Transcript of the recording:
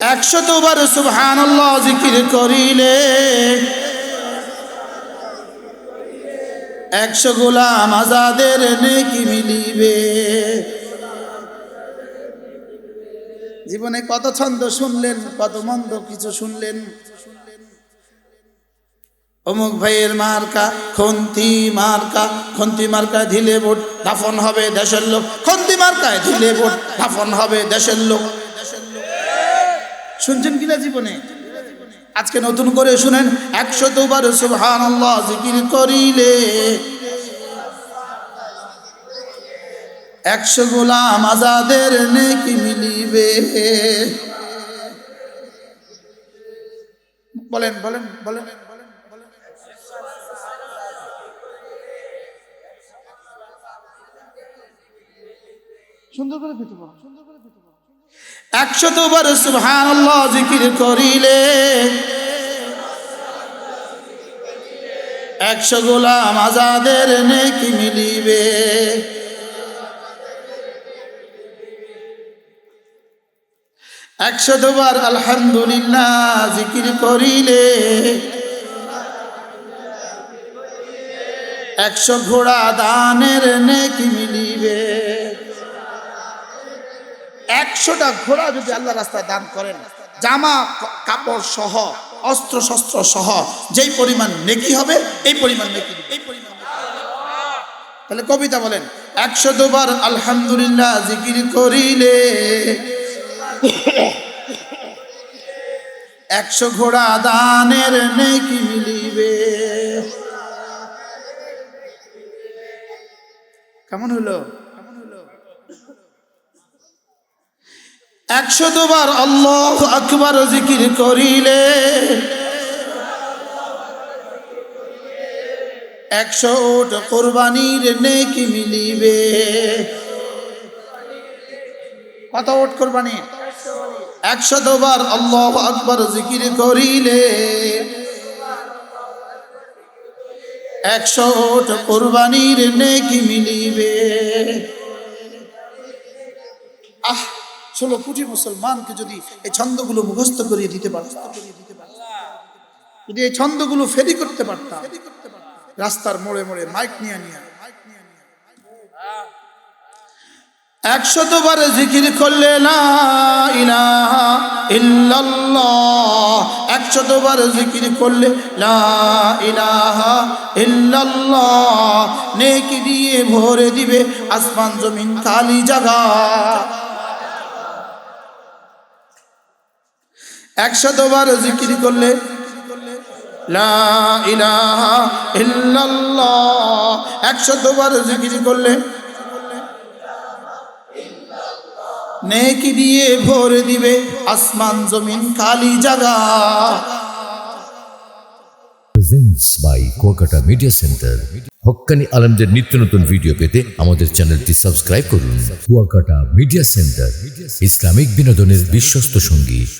একশো তোবার সুবহান জিকির করিলে। একশো গোলাম আজাদের নেকি মিলিবে। জীবনে কত ছন্দ শুনলেন, কত মন্দ কিছু শুনলেন। অমুক ভাইয়ের মার্কা, খন্তি মার্কা, খন্তি মার্কায় ধিলে ভোট দাফন হবে দেশের লোক। খন্তি মার্কায় ধিলে ভোট দাফন হবে দেশের লোক। শুনছেন কিনা জীবনে? আজকে নতুন করে শুনেন, একশো দুবার আল্লাহ জিকির করিলে একশো গোলাম আজাদের নেকি মিলিবে। বলেন বলেন বলেন। সুন্দর করে দিতে পারো সুন্দর একশো দুবার সুবহান আল্লাহ জিকির করিলে, একশো গোলাম আজাদের নেকি মিলিবে। একশো দুবার আলহামদুলিল্লাহ জিকির করিলে, একশো ঘোড়া দানের নেকি মিলিবে। একশোটা ঘোড়া যদি আল্লাহ রাস্তায় দান করেন, জামা, কাপড় সহ অস্ত্র শস্ত্র সহ, যেই পরিমাণ নেকি হবে, এই পরিমাণ নেকি এই পরিমাণ তাহলে কবিতা বলেন, একশো দুবার আলহামদুলিল্লাহ জিকির করিলে, একশো ঘোড়া দানের নেকি মিলিবে। কেমন হলো? একশো দুবার আল্লাহ আকবার জিকির করিলে একশো ওট কোরবানির নেকি মিলিবে। কত ওট কোরবানি? একশো দুবার আল্লাহ আকবার জিকির করিলে একশো ওট কোরবানির নেকি মিলিবে। আহ! ষোলো কোটি মুসলমানকে যদি এই ছন্দগুলো মুখস্থ করিয়ে দিতে পারতাম। যদি এই ছন্দগুলো ফেরি করতে পারতাম। রাস্তার মোড়ে মোড়ে মাইক নিয়ে নিয়ে। একশত বার জিকির করলে না ইল্লাল্লাহ। একশত বার জিকির করলে লা ইলাহা ইল্লাল্লাহ। নেকি দিয়ে ভরে দিবে আসমান জমিন খালি জায়গা একশত বার জিকির করলে, লা ইলাহা ইল্লাল্লাহ একশত বার জিকির করলে, নেকি দিয়ে ভরে দিবে আসমান জমিন খালি জায়গা presents by Kuakata media centre Haqqani আলমদের নিত্য নতুন ভিডিও পেতে আমাদের চ্যানেলটি subscribe Kuakata media centre Islamic বিনোদনের বিশ্বস্ত সঙ্গী।